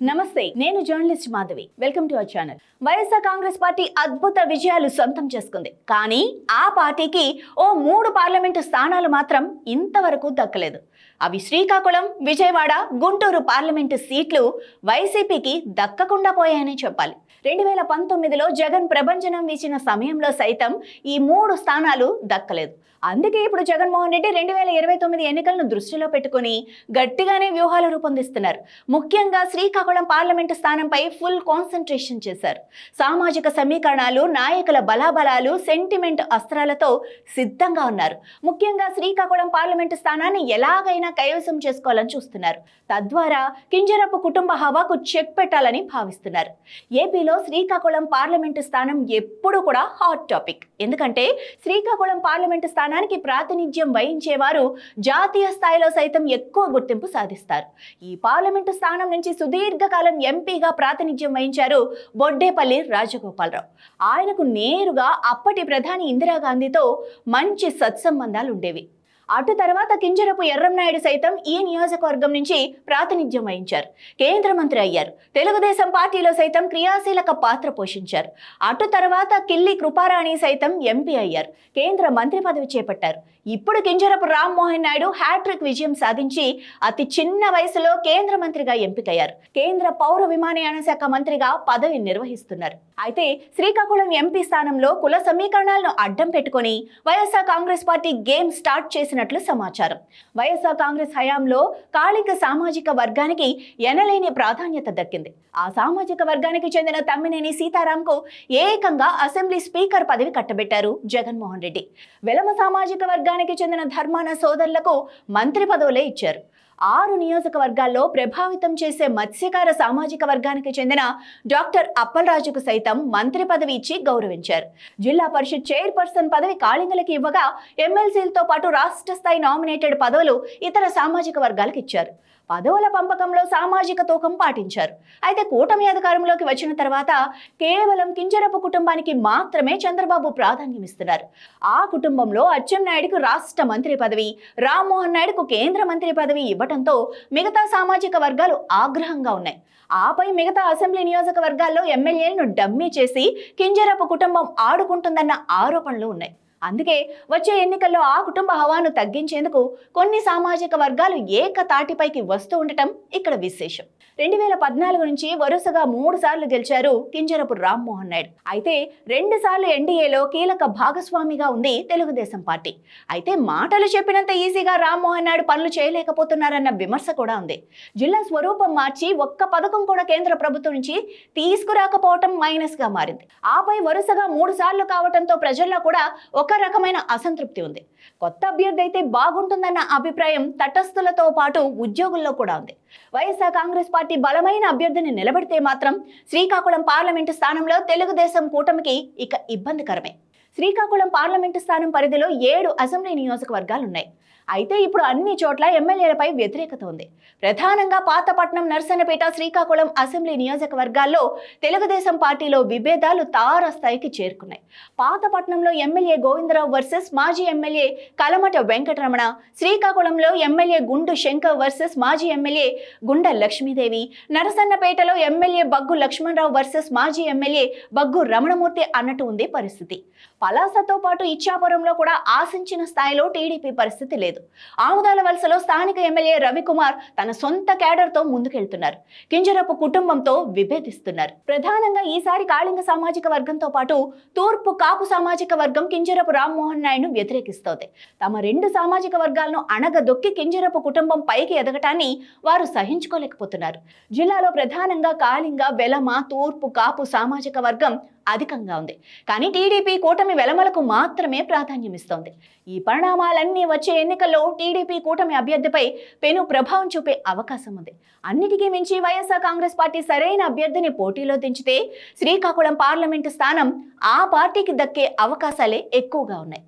నమస్తే నేను journalist Madhavi. Welcome to our channel. YSR Congress party అద్భుత విజయాలు సొంతం చేసుకుంది. కానీ ఆ పార్టీకి ఓ మూడు పార్లమెంటు స్థానాలు మాత్రం ఇంతవరకు దక్కలేదు. అవి శ్రీకాకుళం విజయవాడ గుంటూరు పార్లమెంటు సీట్లు వైసీపీకి దక్కకుండా పోయాయని చెప్పాలి. రెండు వేల పంతొమ్మిదిలో జగన్ ప్రభంజనం వీచిన సమయంలో సైతం ఈ మూడు స్థానాలు దక్కలేదు. అందుకే ఇప్పుడు జగన్మోహన్ రెడ్డి రెండు వేల ఇరవై తొమ్మిది ఎన్నికలను దృష్టిలో పెట్టుకుని గట్టిగానే వ్యూహాలు రూపొందిస్తున్నారు. ముఖ్యంగా శ్రీకాకుళం పార్లమెంటు స్థానంపై ఫుల్ కాన్సన్ట్రేషన్ చేశారు. సామాజిక సమీకరణాలు నాయకుల బలాబలాలు సెంటిమెంట్ అస్త్రాలతో సిద్ధంగా ఉన్నారు. ముఖ్యంగా శ్రీకాకుళం పార్లమెంటు స్థానాన్ని ఎలాగైనా కైవసం చేసుకోవాలని చూస్తున్నారు. తద్వారా కింజరపు కుటుంబ హవాకు చెక్ పెట్టాలని భావిస్తున్నారు. ఏపీలో శ్రీకాకుళం పార్లమెంటు స్థానం ఎప్పుడు కూడా హాట్ టాపిక్. ఎందుకంటే శ్రీకాకుళం పార్లమెంటు స్థానానికి ప్రాతినిధ్యం వహించేవారు జాతీయ స్థాయిలో సైతం ఎక్కువ గుర్తింపు సాధిస్తారు. ఈ పార్లమెంటు స్థానం నుంచి సుదీర్ఘకాలం ఎంపీగా ప్రాతినిధ్యం వహించారు బొడ్డేపల్లి రాజగోపాలరావు. ఆయనకు నేరుగా అప్పటి ప్రధాని ఇందిరాగాంధీతో మంచి సత్సంబంధాలు ఉండేవి. అటు తర్వాత కింజరపు ఎర్రంనాయుడు సైతం ఈ నియోజకవర్గం నుంచి ప్రాతినిధ్యం వహించారు. కేంద్ర మంత్రి అయ్యారు. తెలుగుదేశం పార్టీలో సైతం క్రియాశీలక పాత్ర పోషించారు. అటు తర్వాత కిల్లి కృపారాణి సైతం ఎంపీ అయ్యారు. కేంద్ర మంత్రి పదవి చేపట్టారు. ఇప్పుడు కింజరపు రామ్మోహన్ నాయుడు హ్యాట్రిక్ విజయం సాధించి అతి చిన్న వయసులో కేంద్ర మంత్రిగా ఎంపికయ్యారు. కేంద్ర పౌర విమానయాన శాఖ మంత్రిగా పదవి నిర్వహిస్తున్నారు. అయితే శ్రీకాకుళం ఎంపీ స్థానంలో కుల సమీకరణాలను అడ్డం పెట్టుకొని YSR Congress party game start చేసి చేసినట్లు సమాచారం. వైఎస్ఆర్ కాంగ్రెస్ హయాంలో కాళిక సామాజిక వర్గానికి ఎనలేని ప్రాధాన్యత దక్కింది. ఆ సామాజిక వర్గానికి చెందిన తమ్మినేని సీతారాంకు ఏకంగా అసెంబ్లీ స్పీకర్ పదవి కట్టబెట్టారు జగన్మోహన్ రెడ్డి. వెలమ సామాజిక వర్గానికి చెందిన ధర్మాన సోదరులకు మంత్రి పదవులే ఇచ్చారు. ఆరు నియోజకవర్గాల్లో ప్రభావితం చేసే మత్స్యకార సామాజిక వర్గానికి చెందిన డాక్టర్ అప్పలరాజుకు సైతం మంత్రి పదవి ఇచ్చి గౌరవించారు. జిల్లా పరిషత్ చైర్పర్సన్ పదవి కాళింగలకి ఇవ్వగా ఎమ్మెల్సీలతో పాటు రాష్ట్ర స్థాయి నామినేటెడ్ పదవులు ఇతర సామాజిక వర్గాలకు ఇచ్చారు. పదవుల పంపకంలో సామాజిక తూకం పాటించారు. అయితే కూటమి అధికారంలోకి వచ్చిన తర్వాత కేవలం కింజరపు కుటుంబానికి మాత్రమే చంద్రబాబు ప్రాధాన్యం ఇస్తున్నారు ఆ కుటుంబంలో అచ్చెన్నాయుడుకు రాష్ట్ర మంత్రి పదవి రామ్మోహన్ నాయుడుకు కేంద్ర మంత్రి పదవి ఇవ్వడంతో మిగతా సామాజిక వర్గాలు ఆగ్రహంగా ఉన్నాయి. ఆపై మిగతా అసెంబ్లీ నియోజకవర్గాల్లో ఎమ్మెల్యేలను డమ్మీ చేసి కింజరపు కుటుంబం ఆడుకుంటుందన్న ఆరోపణలు ఉన్నాయి. అందుకే వచ్చే ఎన్నికల్లో ఆ కుటుంబ హవాను తగ్గించేందుకు కొన్ని సామాజిక వర్గాలు ఏకతాటిపైకి వస్తూ ఉండటం ఇక్కడ విశేషం. రెండు వేల పద్నాలుగు నుంచి వరుసగా మూడు సార్లు గెలిచారు కింజరపు రామ్మోహన్ నాయుడు. అయితే రెండు సార్లు ఎన్డీఏలో కీలక భాగస్వామిగా ఉంది తెలుగుదేశం పార్టీ. అయితే మాటలు చెప్పినంత ఈజీగా రామ్మోహన్ నాయుడు పనులు చేయలేకపోతున్నారన్న విమర్శ కూడా ఉంది. జిల్లా స్వరూపం మార్చి ఒక్క పథకం కూడా కేంద్ర ప్రభుత్వం నుంచి తీసుకురాకపోవటం మైనస్గా మారింది. ఆపై వరుసగా మూడు సార్లు కావటంతో ప్రజల్లో కూడా ఒక రకమైన అసంతృప్తి ఉంది. కొత్త అభ్యర్థి అయితే బాగుంటుందన్న అభిప్రాయం తటస్థులతో పాటు ఉద్యోగుల్లో కూడా ఉంది. వైఎస్ఆర్ కాంగ్రెస్ పార్టీ బలమైన అభ్యర్థిని నిలబెడితే మాత్రం శ్రీకాకుళం పార్లమెంటు స్థానంలో తెలుగుదేశం కూటమికి ఇక ఇబ్బందికరమే. శ్రీకాకుళం పార్లమెంటు స్థానం పరిధిలో ఏడు అసెంబ్లీ నియోజకవర్గాలు ఉన్నాయి అయితే ఇప్పుడు అన్ని చోట్ల ఎమ్మెల్యేలపై వ్యతిరేకత ఉంది. ప్రధానంగా పాతపట్నం నర్సన్నపేట శ్రీకాకుళం అసెంబ్లీ నియోజకవర్గాల్లో తెలుగుదేశం పార్టీలో విభేదాలు తారస్థాయికి చేరుకున్నాయి. పాతపట్నంలో ఎమ్మెల్యే గోవిందరావు వర్సెస్ మాజీ ఎమ్మెల్యే కలమట వెంకటరమణ శ్రీకాకుళంలో ఎమ్మెల్యే గుండు శంకర్ వర్సెస్ మాజీ ఎమ్మెల్యే గుండ లక్ష్మీదేవి నరసన్నపేటలో ఎమ్మెల్యే బగ్గు లక్ష్మణరావు వర్సెస్ మాజీ ఎమ్మెల్యే బగ్గు రమణమూర్తి అన్నట్టు ఉంది పరిస్థితి. పలాసతో పాటు ఇచ్చాపురంలో కూడా ఆశించిన స్థాయిలో టీడీపీ పరిస్థితి లేదు. లేదు. ఆముదాల వలసలో స్థానిక ఎమ్మెల్యే రవికుమార్ తన సొంత కేడర్తో ముందుకెళ్తున్నారు. కింజరపు కుటుంబంతో విభేదిస్తున్నారు. ప్రధానంగా ఈసారి కాళింగ సామాజిక వర్గంతో పాటు తూర్పు కాపు సామాజిక వర్గం కింజరపు రామ్మోహన్ నాయుడును వ్యతిరేకిస్తోంది. తమ రెండు సామాజిక వర్గాలను అణగదొక్కి కింజరపు కుటుంబం పైకి ఎదగటాన్ని వారు సహించుకోలేకపోతున్నారు. జిల్లాలో ప్రధానంగా కాళింగ వెలమ తూర్పు కాపు సామాజిక వర్గం అధికంగా ఉంది. కానీ టీడీపీ కూటమి వెలమలకు మాత్రమే ప్రాధాన్యం ఇస్తోంది ఈ పరిణామాలన్నీ వచ్చే ఎన్నికల్లో టీడీపీ కూటమి అభ్యర్థిపై పెను ప్రభావం చూపే అవకాశం ఉంది. అన్నిటికీ మించి వైఎస్ఆర్ కాంగ్రెస్ పార్టీ సరైన అభ్యర్థిని పోటీలో దించితే శ్రీకాకుళం పార్లమెంటు స్థానం ఆ పార్టీకి దక్కే అవకాశాలే ఎక్కువగా ఉన్నాయి.